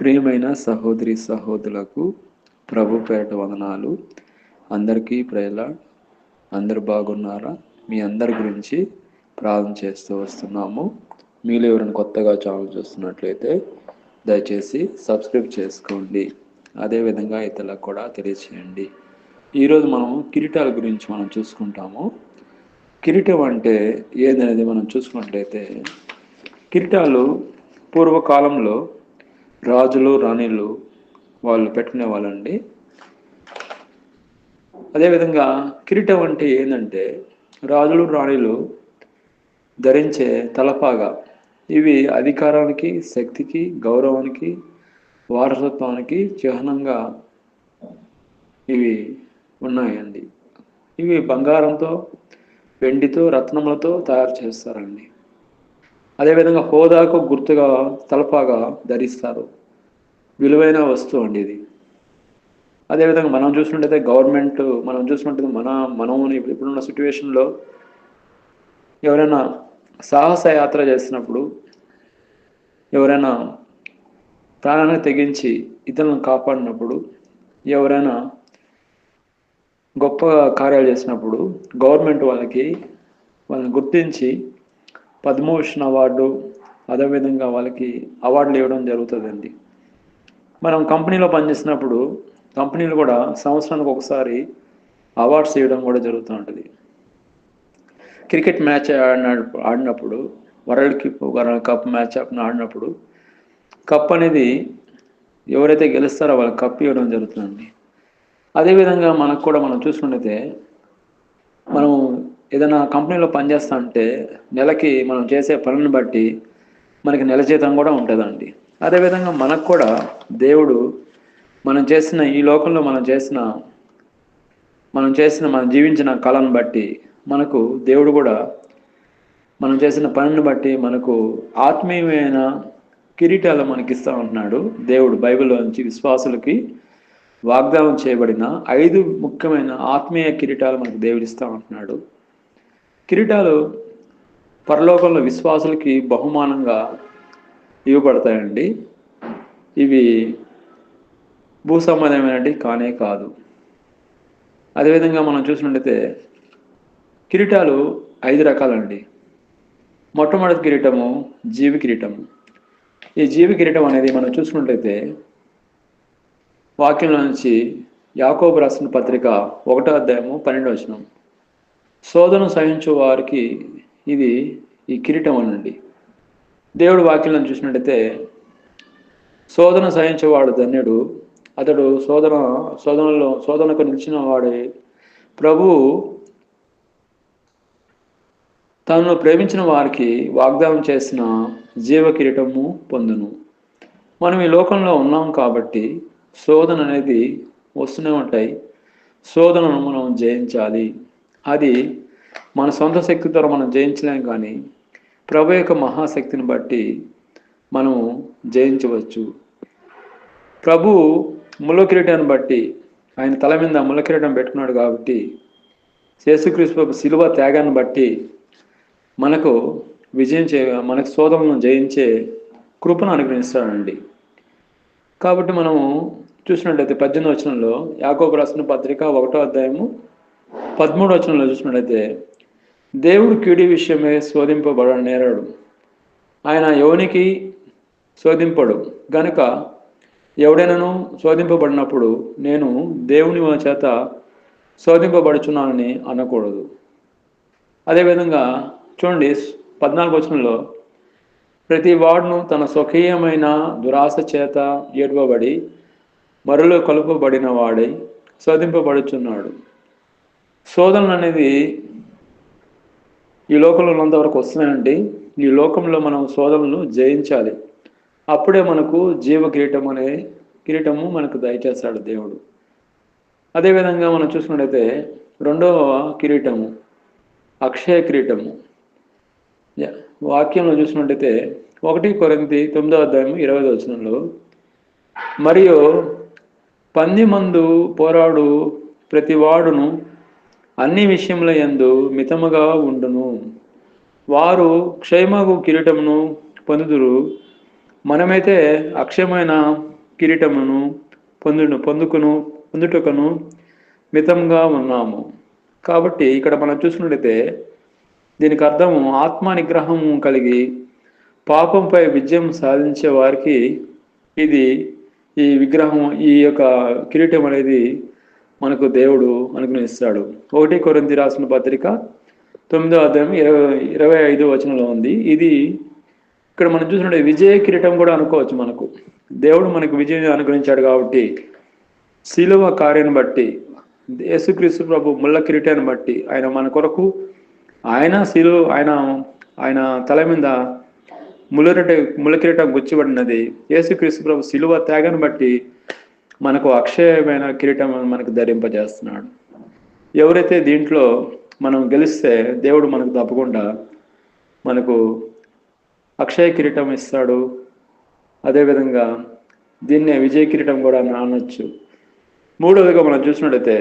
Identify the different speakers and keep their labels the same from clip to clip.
Speaker 1: ప్రియమైన సహోదరి సహోదరులకు ప్రభు పేట వదనాలు. అందరికీ ప్రేల అందరు బాగున్నారా? మీ అందరి గురించి ప్రార్థన చేస్తూ వస్తున్నాము. మీలో ఎవరైనా కొత్తగా ఛానల్ చూస్తున్నట్లయితే దయచేసి సబ్స్క్రైబ్ చేసుకోండి. అదేవిధంగా ఇతరులకు కూడా తెలియచేయండి. ఈరోజు మనం కిరీటాల గురించి మనం చూసుకుంటాము. కిరీటం అంటే ఏదనేది మనం చూసుకున్నట్లయితే కిరీటాలు పూర్వకాలంలో రాజులు రాణిలు వాళ్ళు పెట్టుకునే వాళ్ళండి. అదేవిధంగా కిరీటం అంటే ఏంటంటే రాజులు రాణిలు ధరించే తలపాగా. ఇవి అధికారానికి శక్తికి గౌరవానికి వారసత్వానికి చిహ్నంగా ఇవి ఉన్నాయండి. ఇవి బంగారంతో వెండితో రత్నములతో తయారు చేస్తారండి. అదేవిధంగా హోదాకు గుర్తుగా తలపాగా ధరిస్తారు. విలువైన వస్తువు అండి ఇది. అదేవిధంగా మనం చూసినట్టయితే గవర్నమెంట్ మనం చూసినట్టయితే మన మనం ఇప్పుడున్న సిచ్యువేషన్లో ఎవరైనా సాహస యాత్ర చేసినప్పుడు ఎవరైనా ప్రాణాన్ని తెగించి ఇతరులను కాపాడినప్పుడు ఎవరైనా గొప్ప కార్యాలు చేసినప్పుడు గవర్నమెంట్ వాళ్ళకి వాళ్ళని గుర్తించి పద్మభూషణ్ అవార్డు అదేవిధంగా వాళ్ళకి అవార్డులు ఇవ్వడం జరుగుతుందండి. మనం కంపెనీలో పనిచేసినప్పుడు కంపెనీలు కూడా సంవత్సరానికి ఒకసారి అవార్డ్స్ ఇవ్వడం కూడా జరుగుతూ ఉంటుంది. క్రికెట్ మ్యాచ్ ఆడిన ఆడినప్పుడు వరల్డ్ కప్ కప్ మ్యాచ్ ఆడినప్పుడు కప్ అనేది ఎవరైతే గెలుస్తారో వాళ్ళకి కప్ ఇవ్వడం జరుగుతుందండి. అదేవిధంగా మనకు కూడా మనం చూసుకుంటే మనం ఏదైనా కంపెనీలో పనిచేస్తా అంటే నెలకి మనం చేసే పనులను బట్టి మనకి నెల జీతం కూడా ఉంటుందండి. అదేవిధంగా మనకు కూడా దేవుడు మనం చేసిన ఈ లోకంలో మనం చేసిన మనం చేసిన మనం జీవించిన కళను బట్టి మనకు దేవుడు కూడా మనం చేసిన పనిని బట్టి మనకు ఆత్మీయమైన కిరీటాలు మనకిస్తూ ఉంటున్నాడు. దేవుడు బైబిల్లో నుంచి విశ్వాసులకి వాగ్దానం చేయబడిన ఐదు ముఖ్యమైన ఆత్మీయ కిరీటాలు మనకు దేవుడు ఇస్తూ ఉంటున్నాడు. కిరీటాలు పరలోకంలో విశ్వాసులకి బహుమానంగా ఇవ్వబడతాయండి. ఇవి భూ సంబంధమైనవి కానే కాదు. అదేవిధంగా మనం చూసినట్టయితే కిరీటాలు ఐదు రకాలండి. మొట్టమొదటి కిరీటము జీవి కిరీటము ఈ జీవి కిరీటం అనేది మనం చూసుకున్నట్లయితే వాక్యంలో నుంచి యాకోబు రాసిన పత్రిక ఒకటో అధ్యాయము పన్నెండు వచనం. శోధన సహించు వారికి ఇది ఈ కిరీటం అనండి. దేవుడు వాక్యం చూసినట్టయితే శోధన సహించేవాడు ధన్యుడు. అతడు శోధన శోధనలో శోధనకు నిలిచిన వాడే. ప్రభు తనను ప్రేమించిన వారికి వాగ్దానం చేసిన జీవ కిరీటము పొందును. మనం ఈ లోకంలో ఉన్నాం కాబట్టి శోధన అనేది వస్తూనే ఉంటాయి. శోధనను మనం జయించాలి. అది మన సొంత శక్తి ద్వారా మనం జయించలేం కానీ ప్రభు యొక్క మహాశక్తిని బట్టి మనము జయించవచ్చు. ప్రభు ముళ్ళ కిరీటాన్ని బట్టి ఆయన తల మీద ముళ్ళ కిరీటం పెట్టుకున్నాడు కాబట్టి యేసుక్రీస్తు శిలువ త్యాగాన్ని బట్టి మనకు విజయం చే మనకు శోధనను జయించే కృపను అనుగ్రహిస్తాడండి. కాబట్టి మనము చూసినట్లయితే పద్దెనిమిది వచనంలో యాకోబు రాసిన పత్రిక ఒకటో అధ్యాయము పదమూడు వచనంలో చూసినట్లయితే దేవుడు కీడి విషయమే శోధింపబడ నేరాడు. ఆయన యోనికి శోధింపడు? గనుక ఎవడైనాను శోధింపబడినప్పుడు నేను దేవుని చేత శోధింపబడుచున్నానని అనకూడదు. అదేవిధంగా చూడండి పద్నాలుగు వచనంలో ప్రతి వాడును తన స్వకీయమైన దురాశ చేత ఏడవబడి మరులో కలుపబడిన వాడై శోధింపబడుచున్నాడు. శోధనలు అనేది ఈ లోకంలో ఉన్నంతవరకు వస్తున్నాయండి. ఈ లోకంలో మనం శోధనలను జయించాలి. అప్పుడే మనకు జీవ కిరీటం అనే కిరీటము మనకు దయచేస్తాడు దేవుడు. అదేవిధంగా మనం చూసుకున్నట్టయితే రెండవ కిరీటము అక్షయ కిరీటము. వాక్యంలో చూసినట్టయితే ఒకటి కొరింది తొమ్మిదో అధ్యాయం ఇరవై వచనంలో మరియు పంది మందు పోరాడు ప్రతి వాడును అన్ని విషయముల ఎందు మితముగా ఉండును. వారు క్షయమగు కిరీటమును పొందుదురు. మనమైతే అక్షయమైన కిరీటమును పొందును పొందుకును పొందుటకును మితంగా ఉన్నాము. కాబట్టి ఇక్కడ మనం చూసినట్లయితే దీనికి అర్థము ఆత్మ నిగ్రహము కలిగి పాపంపై విజయం సాధించే వారికి ఇది ఈ విగ్రహం ఈ యొక్క కిరీటం అనేది మనకు దేవుడు అనుగ్రహిస్తాడు ఒకటి కొరింది రాసిన పత్రిక తొమ్మిదో అధ్యాయం ఇరవై ఇరవై ఐదు వచనంలో ఉంది. ఇది ఇక్కడ మనం చూసినట్టు విజయ కిరీటం కూడా అనుకోవచ్చు మనకు. దేవుడు మనకు విజయం అనుగ్రహించాడు కాబట్టి శిలువ కార్యాన్ని బట్టి యేసుక్రీస్తు ప్రభు ముళ్ళ కిరీటాన్ని బట్టి ఆయన మన కొరకు ఆయన శిలువ ఆయన ఆయన తల మీద ముళ్ళ ముళ్ళ కిరీటం గుచ్చిబడినది యేసుక్రీస్తు ప్రభు శిలువ త్యాగాన్ని బట్టి మనకు అక్షయమైన కిరీటం మనకు ధరింపజేస్తున్నాడు. ఎవరైతే దీంట్లో మనం గెలిస్తే దేవుడు మనకు తప్పకుండా మనకు అక్షయ కిరీటం ఇస్తాడు. అదేవిధంగా దీన్నే విజయ కిరీటం కూడా అనొచ్చు. మూడవదిగా మనం చూసినట్టయితే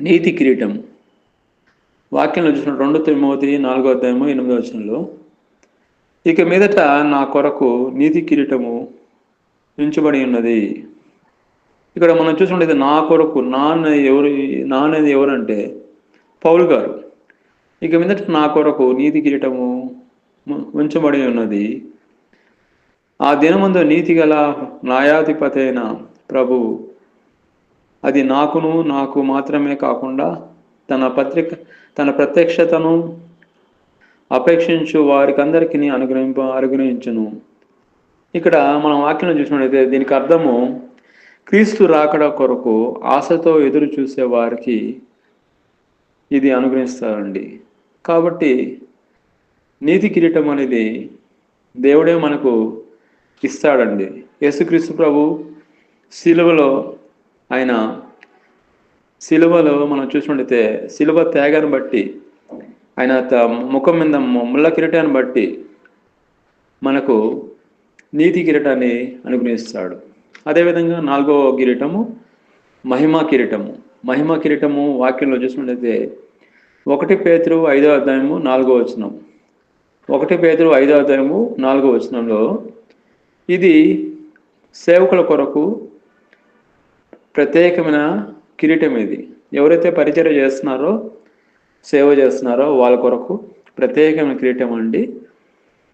Speaker 1: నీతి కిరీటం. వాక్యంలో చూసిన రెండు తిమ్మోతి నాలుగో అధ్యాయము ఎనిమిదో వచనంలో ఇక మీదట నా కొరకు నీతి కిరీటము ఉంచబడి ఉన్నది. ఇక్కడ మనం చూసినట్టయితే నా కొరకు నాన్న ఎవరు నాన్నది ఎవరంటే పౌలు గారు. ఇక మీద నా కొరకు నీతి కిరీటము ఉంచబడి ఉన్నది. ఆ దినమందు నీతి గల న్యాయాధిపతి అయిన ప్రభు అది నాకును నాకు మాత్రమే కాకుండా తన పత్రిక తన ప్రత్యక్షతను అపేక్షించు వారికి అందరికీ అనుగ్రహింప అనుగ్రహించును. ఇక్కడ మనం వాక్యం చూసినట్లయితే దీనికి అర్థము క్రీస్తు రాకడ కొరకు ఆశతో ఎదురు చూసే వారికి ఇది అనుగ్రహిస్తారండి. కాబట్టి నీతి కిరీటం అనేది దేవుడే మనకు ఇస్తాడండి. యేసుక్రీస్తు ప్రభు శిలువలో ఆయన శిలువలో మనం చూసినట్టయితే శిలువ త్యాగాన్ని బట్టి ఆయన త- ముఖం మీద ముళ్ళ కిరీటాన్ని బట్టి మనకు నీతి కిరీటాన్ని అనుగ్రహిస్తాడు. అదేవిధంగా నాలుగో కిరీటము మహిమా కిరీటము. మహిమా కిరీటము వాక్యంలో చూసినట్లయితే ఒకటి పేతురు ఐదో అధ్యాయము నాలుగో వచనం. ఒకటి పేతురు ఐదో అధ్యాయము నాలుగో వచనంలో ఇది సేవకుల కొరకు ప్రత్యేకమైన కిరీటం ఇది. ఎవరైతే పరిచయం చేస్తున్నారో సేవ చేస్తున్నారో వాళ్ళ కొరకు ప్రత్యేకమైన కిరీటం అండి.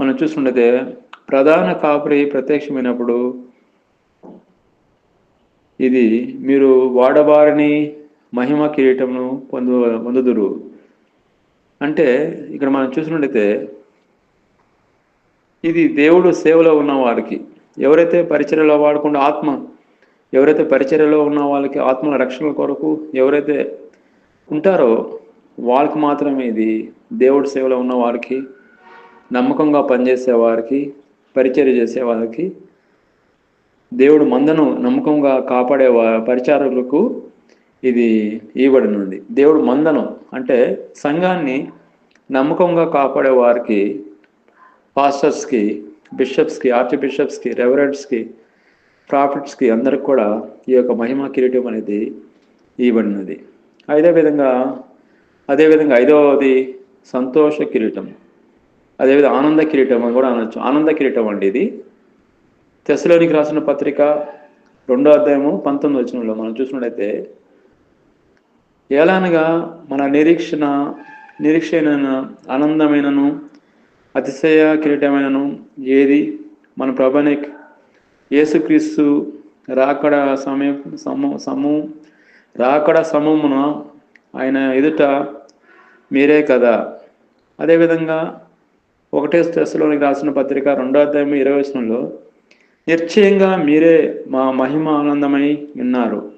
Speaker 1: మనం చూసుకుంటే ప్రధాన కాపరి ప్రత్యక్షమైనప్పుడు ఇది మీరు వాడబారని మహిమ కిరీటమును పొందు పొందుదురు. అంటే ఇక్కడ మనం చూసినట్టయితే ఇది దేవుడు సేవలో ఉన్న వారికి ఎవరైతే పరిచర్యలో వాడకుండా ఆత్మ ఎవరైతే పరిచర్యలో ఉన్న వాళ్ళకి ఆత్మల రక్షణ కొరకు ఎవరైతే ఉంటారో వాళ్ళకి మాత్రమే ఇది దేవుడి సేవలో ఉన్న వారికి నమ్మకంగా పనిచేసే వారికి పరిచర్య చేసే వారికి దేవుడు మందను నమ్మకంగా కాపాడే పరిచారకులకు ఇది ఇవ్వబడినది. దేవుడు మందను అంటే సంఘాన్ని నమ్మకంగా కాపాడే వారికి పాస్టర్స్కి బిషప్స్కి ఆర్చ్ బిషప్స్కి రెవరెంట్స్కి ప్రాఫిట్స్కి అందరికి కూడా ఈ యొక్క మహిమ కిరీటం అనేది ఇవ్వబడినది. అదే విధంగా అదేవిధంగా ఐదవది సంతోష కిరీటం. అదేవిధంగా ఆనంద కిరీటం అని కూడా అనొచ్చు. ఆనంద కిరీటం అండి ఇది. తెశలోనికి రాసిన పత్రిక రెండో అధ్యాయము పంతొమ్మిది వచనంలో మనం చూసినట్లయితే ఎలానగా మన నిరీక్షణ నిరీక్షణ ఆనందమైనను అతిశయ కిరీటమైనను ఏది మన ప్రభని యేసుక్రీస్తు రాకడ సమయం సమూ సము రాకడ సమమున ఆయన ఎదుట మీరే కదా? అదేవిధంగా ఒకటే దశలోనికి రాసిన పత్రిక రెండో అధ్యాయం ఇరవై వచనంలో నిశ్చయంగా మీరే మా మహిమ ఆనందమై ఉన్నారు.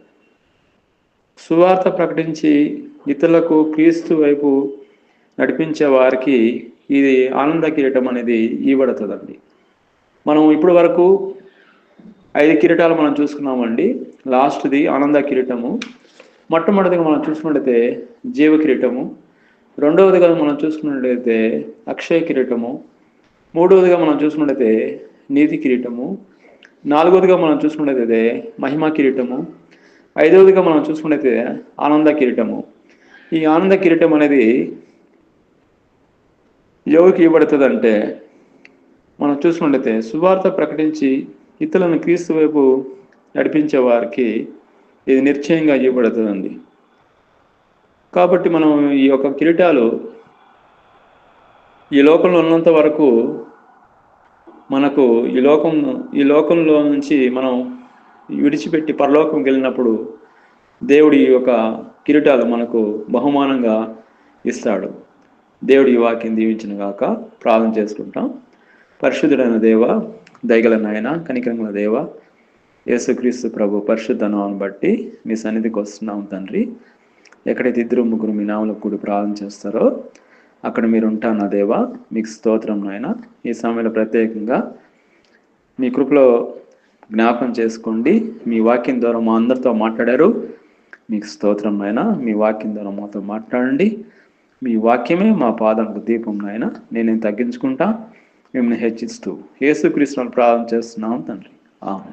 Speaker 1: సువార్త ప్రకటించి ఇతరులకు క్రీస్తు వైపు నడిపించే వారికి ఇది ఆనంద కిరీటం అనేది ఇవ్వబడుతుందండి. మనం ఇప్పటి వరకు ఐదు కిరీటాలు మనం చూసుకున్నామండి. లాస్ట్ది ఆనంద కిరీటము. మొట్టమొదటిగా మనం చూసుకున్నట్లయితే జీవ కిరీటము. రెండవదిగా మనం చూసుకున్నట్లయితే అక్షయ కిరీటము. మూడవదిగా మనం చూసుకున్నట్లయితే నీతి కిరీటము. నాలుగవదిగా మనం చూసుకున్నట్లయితే మహిమా కిరీటము. ఐదవదిగా మనం చూసుకున్నట్లయితే ఆనంద కిరీటము. ఈ ఆనంద కిరీటం అనేది ఎవరికి ఇవ్వబడుతుంది అంటే మనం చూసుకున్నట్లయితే సువార్త ప్రకటించి ఇతరులను క్రీస్తు వైపు నడిపించే వారికి ఇది నిశ్చయంగా ఇవ్వబడుతుందండి. కాబట్టి మనం ఈ యొక్క కిరీటాలు ఈ లోకంలో ఉన్నంత వరకు మనకు ఈ లోకం ఈ లోకంలో నుంచి మనం విడిచిపెట్టి పరలోకంకి వెళ్ళినప్పుడు దేవుడి యొక్క కిరీటాలు మనకు బహుమానంగా ఇస్తాడు. దేవుడి వాక్యం దీవించిన గాక ప్రార్థన చేసుకుంటాం. పరిశుద్ధుడైన దేవ దయగల నాయన కనికరంగల దేవ యేసుక్రీస్తు ప్రభు పరిశుద్ధ నామను బట్టి మీ సన్నిధికి వస్తున్నాం తండ్రి. ఎక్కడైతే ఇద్దరు ముగ్గురు మీ నామలకు కూడి ప్రార్థన చేస్తారో అక్కడ మీరు ఉంటాను దేవా? మీకు స్తోత్రం నాయన. ఈ సమయంలో ప్రత్యేకంగా మీ కృపలో జ్ఞాపకం చేసుకోండి. మీ వాక్యం ద్వారా మా అందరితో మాట్లాడారు. మీకు స్తోత్రం నాయన. మీ వాక్యం ద్వారా మాతో మాట్లాడండి. మీ వాక్యమే మా పాదంకు దీపం నాయన. నేను తగ్గించుకుంటా? మిమ్మల్ని హెచ్చిస్తూ యేసుక్రీస్తుని ప్రారంభం చేస్తున్నాం తండ్రి. ఆమె